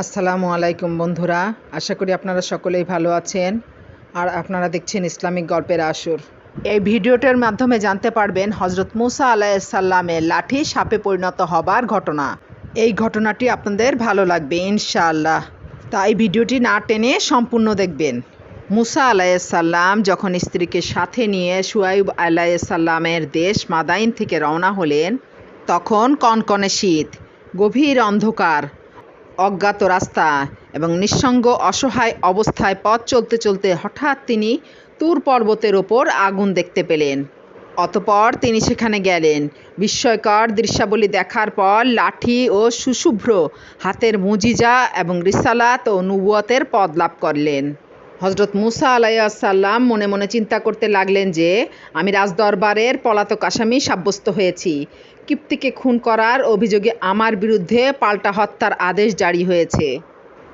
আসসালামু আলাইকুম বন্ধুরা, আশা করি আপনারা সকলেই ভালো আছেন। আর আপনারা দেখছেন ইসলামিক গল্পের আসর। এই ভিডিওটার মাধ্যমে জানতে পারবেন হজরত মুসা আলাইসাল্লামের লাঠি সাপে পরিণত হবার ঘটনা। এই ঘটনাটি আপনাদের ভালো লাগবে, ইনশাআল্লাহ। তাই ভিডিওটি না টেনে সম্পূর্ণ দেখবেন। মুসা আলাইসাল্লাম যখন স্ত্রীকে সাথে নিয়ে সুয়াইব আলাইসাল্লামের দেশ মাদাইন থেকে রওনা হলেন, তখন কনকনে শীত, গভীর অন্ধকার অজ্ঞাত রাস্তা এবং নিঃসঙ্গ অসহায় অবস্থায় পথ চলতে চলতে হঠাৎ তিনি তুর পর্বতের ওপর আগুন দেখতে পেলেন। অতপর তিনি সেখানে গেলেন। বিস্ময়কর দৃশ্যাবলী দেখার পর লাঠি ও সুশুভ্র হাতের মুজিজা এবং রিসালাত ও নুবুয়তের পদ লাভ করলেন। হজরত মুসা আলাইসাল্লাম মনে মনে চিন্তা করতে লাগলেন যে, আমি রাজদরবারের পলাতক আসামি সাব্যস্ত হয়েছি। কিপ্তিকে খুন করার অভিযোগে আমার বিরুদ্ধে পাল্টা হত্যার আদেশ জারি হয়েছে।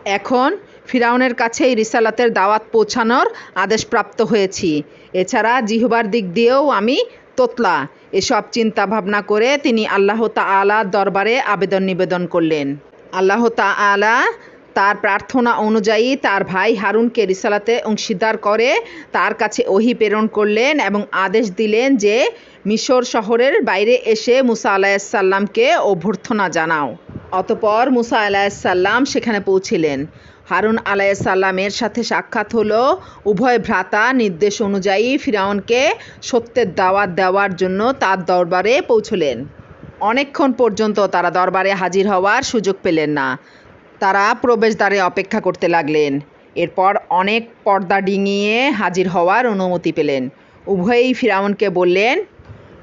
এখন ফিরাউনের কাছে এই রিসালাতের দাওয়াত পৌঁছানোর আদেশপ্রাপ্ত হয়েছি। এছাড়া জিহবার দিক দিয়েও আমি তোতলা। এসব চিন্তা ভাবনা করে তিনি আল্লাহ তালা দরবারে আবেদন নিবেদন করলেন। আল্লাহ তাআলা তার প্রার্থনা অনুযায়ী তার ভাই হারুনকে রিসালাতে অংশীদার করে, তার কাছে ওহি প্রেরণ করলেন এবং আদেশ দিলেন যে মিশর শহরের বাইরে এসে মুসা আলাহিসাল্লামকে অভ্যর্থনা জানাও। অতপর মুসা আলাহিসাল্লাম সেখানে পৌঁছিলেন। হারুন আলাইসাল্লামের সাথে সাক্ষাৎ হলো উভয় ভ্রাতা নির্দেশ অনুযায়ী ফিরাউনকে সত্যের দাওয়াত দেওয়ার জন্য তার দরবারে পৌঁছলেন। অনেকক্ষণ পর্যন্ত তারা দরবারে হাজির হওয়ার সুযোগ পেলেন না। তারা প্রবেশদ্বারে অপেক্ষা করতে লাগলেন। এরপর অনেক পর্দা ডিঙিয়ে হাজির হওয়ার অনুমতি পেলেন। উভয়ই ফিরাউনকে বললেন,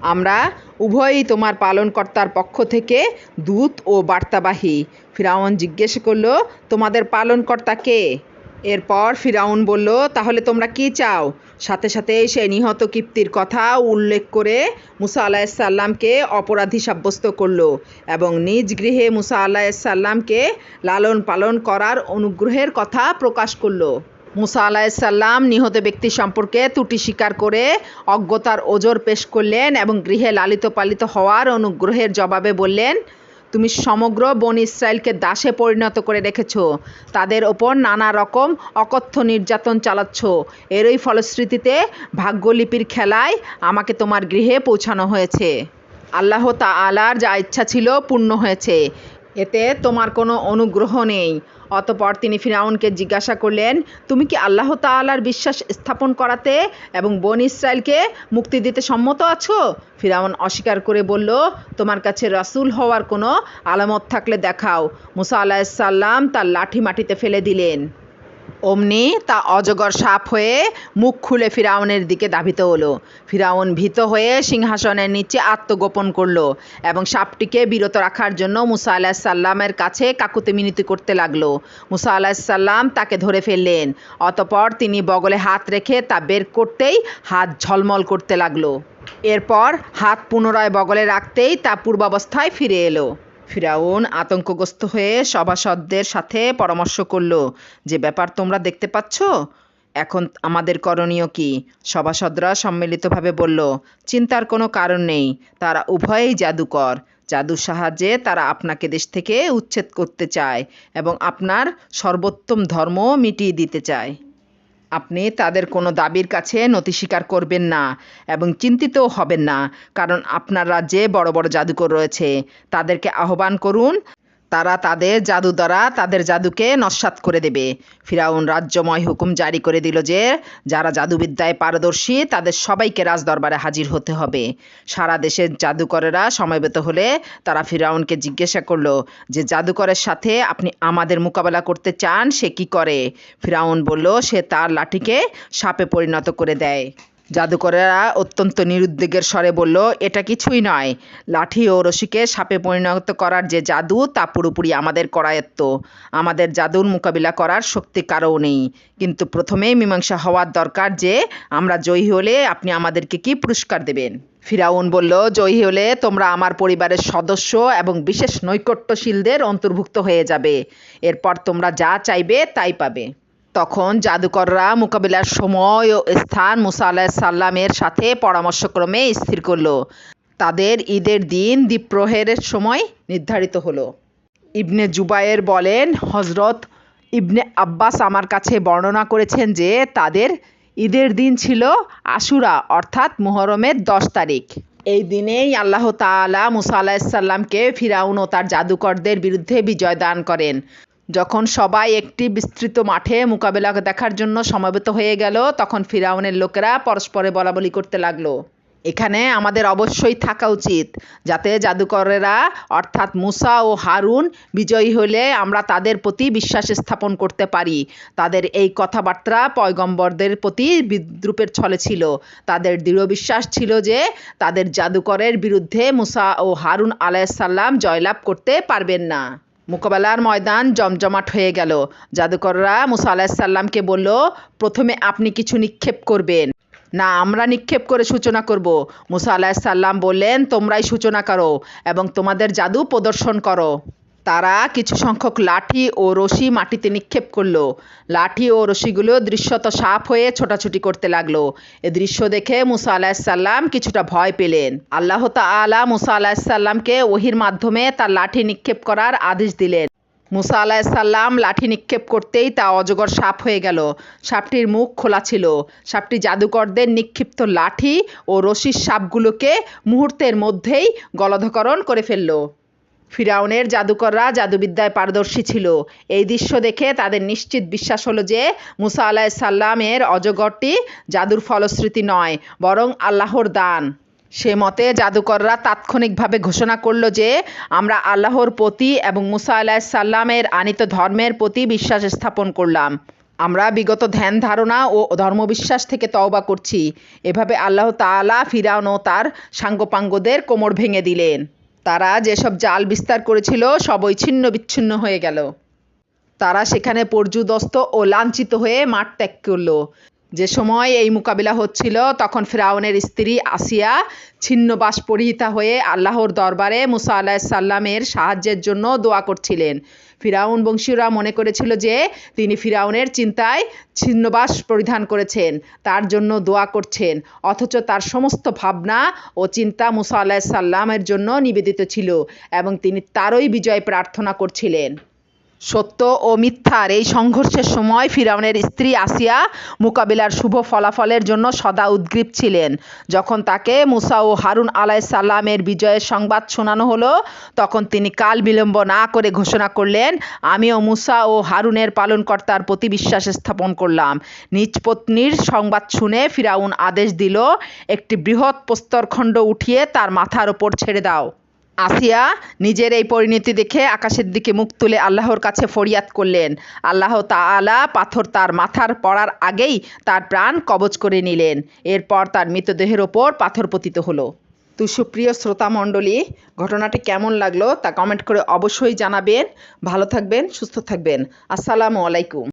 আমরা উভয়ই তোমার পালনকর্তার পক্ষ থেকে দূত ও বার্তাবাহী। ফিরাউন জিজ্ঞেস করল, তোমাদের পালনকর্তা কে? এরপর ফিরাউন বলল, তাহলে তোমরা কি চাও? সাথে সাথে সে নিহত কিপ্তির কথা উল্লেখ করে মুসা আলাহিসাল্লামকে অপরাধী সাব্যস্ত করল এবং নিজ গৃহে মুসা আলাহিসাল্লামকে লালন পালন করার অনুগ্রহের কথা প্রকাশ করল। মুসা আলাহিসাল্লাম নিহত ব্যক্তি সম্পর্কে ত্রুটি স্বীকার করে অজ্ঞতার ওজোর পেশ করলেন এবং গৃহে লালিত পালিত হওয়ার অনুগ্রহের জবাবে বললেন তুমি সমগ্র বন ইসরায়েলকে দাসে পরিণত করে রেখেছ। তাদের ওপর নানা রকম অকথ্য নির্যাতন চালাচ্ছ। এরই ফলশ্রুতিতে ভাগ্যলিপির খেলায় আমাকে তোমার গৃহে পৌঁছানো হয়েছে। আল্লাহ তা আলার যা ইচ্ছা ছিল পূর্ণ হয়েছে। এতে তোমার কোনো অনুগ্রহ নেই। অতপর তিনি ফিরাউনকে জিজ্ঞাসা করলেন, তুমি কি আল্লাহ তাল্লার বিশ্বাস স্থাপন করাতে এবং বন ইসরায়েলকে মুক্তি দিতে সম্মত আছো? ফিরাউন অস্বীকার করে বলল, তোমার কাছে রাসুল হওয়ার কোনো আলামত থাকলে দেখাও। মুসা আলাহিসাল্লাম তার লাঠি মাটিতে ফেলে দিলেন। অমনি তা অজগর সাপ হয়ে মুখ খুলে ফিরাউনের দিকে ধাবিত হলো। ফিরাউন ভীত হয়ে সিংহাসনের নিচে আত্মগোপন করল এবং সাপটিকে বিরত রাখার জন্য মুসা আলাহিসাল্লামের কাছে কাকুতে মিনতি করতে লাগল। মুসা আলাহিসাল্লাম তাকে ধরে ফেললেন, অতপর তিনি বগলে হাত রেখে তা বের করতেই হাত ঝলমল করতে লাগল। এরপর হাত পুনরায় বগলে রাখতেই তা পূর্বাবস্থায় ফিরে এলো। ফিরাউন আতঙ্কগ্রস্ত হয়ে সভাসদদের সাথে পরামর্শ করল, যে ব্যাপার তোমরা দেখতে পাচ্ছ? এখন আমাদের করণীয় কি? সভাসদরা সম্মিলিতভাবে বলল, চিন্তার কোনো কারণ নেই, তারা উভয়েই জাদুকর। জাদুর সাহায্যে তারা আপনাকে দেশ থেকে উচ্ছেদ করতে চায় এবং আপনার সর্বোত্তম ধর্ম মিটিয়ে দিতে চায়। আপনি তাদের কোনো দাবির কাছে নথি স্বীকার করবেন না এবং চিন্তিতও হবেন না, কারণ আপনার রাজ্যে বড় বড় জাদুকর রয়েছে। তাদেরকে আহ্বান করুন তারা তাদের জাদু দ্বারা তাদের জাদুকে নস্বাত করে দেবে। ফিরাউন রাজ্যময় হুকুম জারি করে দিল যে, যারা জাদুবিদ্যায় পারদর্শী, তাদের সবাইকে রাজদরবারে হাজির হতে হবে। সারা দেশের জাদুকরেরা সমবেত হলে তারা ফিরাউনকে জিজ্ঞাসা করল যে, জাদুকরের সাথে আপনি আমাদের মোকাবেলা করতে চান, সে কি করে? ফিরাউন বলল, সে তার লাঠিকে সাপে পরিণত করে দেয়। জাদুকরেরা অত্যন্ত নিরুদ্বেগের স্বরে বলল, এটা কিছুই নয়। লাঠি ও রশিকে সাপে পরিণত করার যে জাদু, তা পুরোপুরি আমাদের করায়ত্ত। আমাদের জাদুর মোকাবিলা করার শক্তি কারও নেই। কিন্তু প্রথমেই মীমাংসা হওয়ার দরকার যে, আমরা জয়ী হলে আপনি আমাদেরকে কি পুরস্কার দেবেন? ফিরাউন বলল, জয়ী হলে তোমরা আমার পরিবারের সদস্য এবং বিশেষ নৈকট্যশীলদের অন্তর্ভুক্ত হয়ে যাবে। এরপর তোমরা যা চাইবে, তাই পাবে। তখন জাদুকররা মোকাবিলার সময় ও স্থান মুসা আলাহিসাল্লামের সাথে পরামর্শক্রমে স্থির করল। তাদের ঈদের দিন দ্বীপ্রহরের সময় নির্ধারিত হলো। ইবনে জুবায়ের বলেন হজরত ইবনে আব্বাস আমার কাছে বর্ণনা করেছেন যে, তাদের ঈদের দিন ছিল আশুরা, অর্থাৎ মুহরমের দশ তারিখ। এই দিনেই আল্লাহ তাআলা মুসা আলাহিসাল্লামকে ফিরাউন ও তার জাদুকরদের বিরুদ্ধে বিজয় দান করেন। যখন সবাই একটি বিস্তৃত মাঠে মোকাবেলা দেখার জন্য সমবেত হয়ে গেল, তখন ফিরাউনের লোকেরা পরস্পরে বলাবলি করতে লাগল। এখানে আমাদের অবশ্যই থাকা উচিত, যাতে জাদুকরেরা, অর্থাৎ মুসা ও হারুন, বিজয়ী হলে আমরা তাদের প্রতি বিশ্বাস স্থাপন করতে পারি। তাদের এই কথাবার্তা পয়গম্বরদের প্রতি বিদ্রুপের ছলে ছিল। তাদের দৃঢ় বিশ্বাস ছিল যে, তাদের জাদুকরের বিরুদ্ধে মুসা ও হারুন আলাইসাল্লাম জয়লাভ করতে পারবেন না। মোকাবেলার ময়দান জমজমাট হয়ে গেল। জাদুকররা মুসা আলাহিসাল্লামকে বলল, প্রথমে আপনি কিছু নিক্ষেপ করবেন। না, আমরা নিক্ষেপ করে সূচনা করব। মুসা আলাহিসাল্লাম বললেন, তোমরাই সূচনা করো এবং তোমাদের জাদু প্রদর্শন করো। তারা কিছু সংখ্যক লাঠি ও রশি মাটিতে নিক্ষেপ করল। লাঠি ও রশিগুলো দৃশ্যত সাপ হয়ে ছোটাছুটি করতে লাগল। এ দৃশ্য দেখে মুসা আলাহিসাল্লাম কিছুটা ভয় পেলেন। আল্লাহ তাআলা মুসা আলাহিসাল্লামকে ওহির মাধ্যমে তার লাঠি নিক্ষেপ করার আদেশ দিলেন। মুসা আলাহিসাল্লাম লাঠি নিক্ষেপ করতেই তা অজগর সাপ হয়ে গেল। সাপটির মুখ খোলা ছিল। সাপটি জাদুকরদের নিক্ষিপ্ত লাঠি ও রশির সাপগুলোকে মুহূর্তের মধ্যেই গলধকরণ করে ফেলল। ফিরাউনের জাদুকররা জাদুবিদ্যায় পারদর্শী ছিল। এই দৃশ্য দেখে তাদের নিশ্চিত বিশ্বাস হলো যে মুসা আলাহ সাল্লামের অজগরটি জাদুর ফলশ্রুতি নয়, বরং আল্লাহর দান। সে মতে জাদুকররা তাৎক্ষণিকভাবে ঘোষণা করল যে আমরা আল্লাহর প্রতি এবং মুসা আলাহ সাল্লামের আনিত ধর্মের প্রতি বিশ্বাস স্থাপন করলাম। আমরা বিগত ধ্যান ধারণা ও ধর্মবিশ্বাস থেকে তওবা করছি। এভাবে আল্লাহ তাআলা ফিরাউন ও তার সাঙ্গপাঙ্গদের কোমর ভেঙে দিলেন। তারা যেসব জাল বিস্তার করেছিল সবই ছিন্ন বিচ্ছিন্ন হয়ে গেল। তারা সেখানে পর্যুদস্ত ও লাঞ্ছিত হয়ে মাঠ ত্যাগ করল। যে সময় এই মোকাবিলা হচ্ছিল, তখন ফেরাউনের স্ত্রী আসিয়া ছিন্নবাস পরিহিতা হয়ে আল্লাহর দরবারে মুসা আলাহ সাল্লামের সাহায্যের জন্য দোয়া করছিলেন। ফিরাউন বংশীয়রা মনে করেছিল যে তিনি ফিরাউনের চিন্তায় ছিন্নবাস পরিধান করেছেন, তার জন্য দোয়া করছেন। অথচ তার সমস্ত ভাবনা ও চিন্তা মুসা আল্লাহ সাল্লামের জন্য নিবেদিত ছিল এবং তিনি তারই বিজয় প্রার্থনা করছিলেন। সত্য ও মিথ্যার এই সংঘর্ষের সময় ফিরাউনের স্ত্রী আসিয়া মোকাবিলার শুভ ফলাফলের জন্য সদা উদ্গ্রীব ছিলেন। যখন তাকে মুসা ও হারুন আলাই সাল্লামের বিজয়ের সংবাদ শোনানো হলো, তখন তিনি কাল বিলম্ব না করে ঘোষণা করলেন, আমিও মুসা ও হারুনের পালনকর্তার প্রতি বিশ্বাস স্থাপন করলাম। নিজ পত্নীর সংবাদ শুনে ফিরাউন আদেশ দিল, একটি বৃহৎ প্রস্তরখণ্ড উঠিয়ে তার মাথার ওপর ছেড়ে দাও। আসিয়া নিজের এই পরিণতি দেখে আকাশের দিকে মুখ তুলে আল্লাহর কাছে ফরিয়াদ করলেন। আল্লাহ তাআলা পাথর তার মাথার পড়ার আগেই তার প্রাণ কবজ করে নিলেন। এরপর তার মৃতদেহের ওপর পাথর পতিত হলো। তো সুপ্রিয় শ্রোতা মণ্ডলী, ঘটনাটি কেমন লাগল তা কমেন্ট করে অবশ্যই জানাবেন। ভালো থাকবেন, সুস্থ থাকবেন। আসসালামু আলাইকুম।